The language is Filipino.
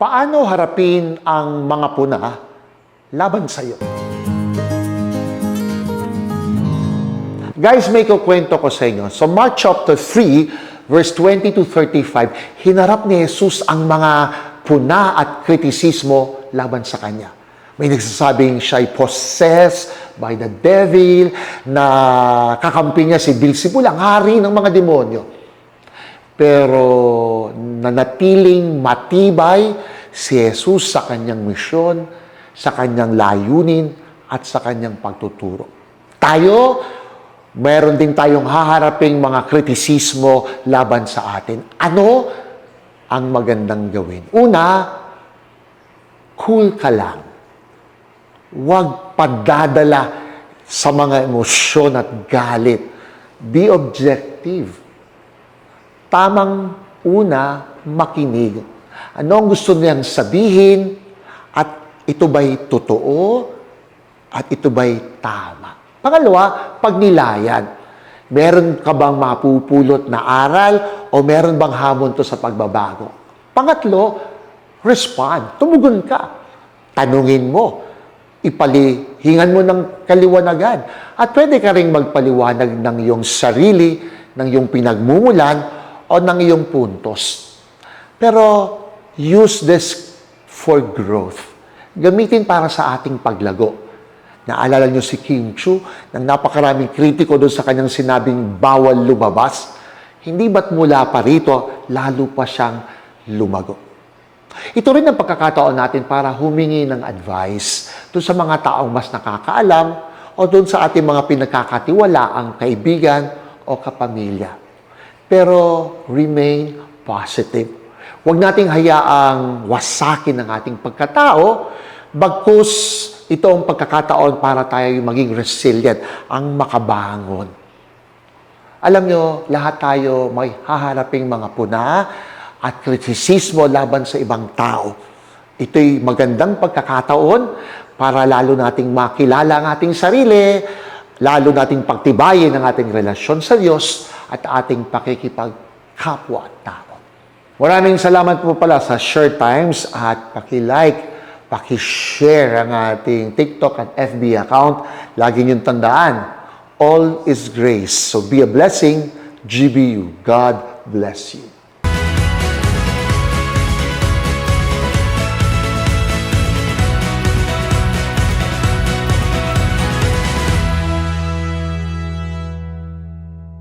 Paano harapin ang mga puna laban sa iyo? Guys, may kukwento ko sa inyo. So Mark chapter 3, verse 20 to 35, hinarap ni Jesus ang mga puna at kritisismo laban sa kanya. May nagsasabing siya ay possessed by the devil, na kakampi niya si Beelzebul, ang hari ng mga demonyo. Pero nanatiling matibay si Jesus sa kanyang misyon, sa kanyang layunin, at sa kanyang pagtuturo. Tayo, meron din tayong haharaping mga kritisismo laban sa atin. Ano ang magandang gawin? Una, cool ka lang. Huwag pagdadala sa mga emosyon at galit. Be objective. Tamang una, makinig. Ano ang gusto niyang sabihin? At ito ba'y totoo? At ito ba'y tama? Pangalawa, pagnilayan. Meron ka bang mapupulot na aral o meron bang hamon to sa pagbabago? Pangatlo, respond. Tumugon ka. Tanungin mo. Ipalihingan mo ng kaliwanagan. At pwede ka rin magpaliwanag ng iyong sarili, ng iyong pinagmumulan, o ng iyong puntos. Pero use this for growth. Gamitin para sa ating paglago. Naalala niyo si Kim Chu, nang napakaraming kritiko doon sa kanyang sinabing bawal lumabas. Hindi ba't mula pa rito, lalo pa siyang lumago. Ito rin ang pagkakataon natin para humingi ng advice doon sa mga taong mas nakakaalam o doon sa ating mga pinagkakatiwalaang kaibigan o kapamilya. Pero remain positive. Huwag nating hayaang wasakin ang ating pagkatao, bagkus ito ang pagkakataon para tayo maging resilient, ang makabangon. Alam nyo, lahat tayo may haharaping mga puna at kritisismo laban sa ibang tao. Ito'y magandang pagkakataon para lalo nating makilala ang ating sarili, lalo nating pagtibayin ang ating relasyon sa Diyos at ating pakikipagkapwa-tao. Maraming salamat po pala sa Share Times at paki-like, paki-share ang ating TikTok at FB account. Lagi niyong tandaan, all is grace. So be a blessing, GBU. God bless you.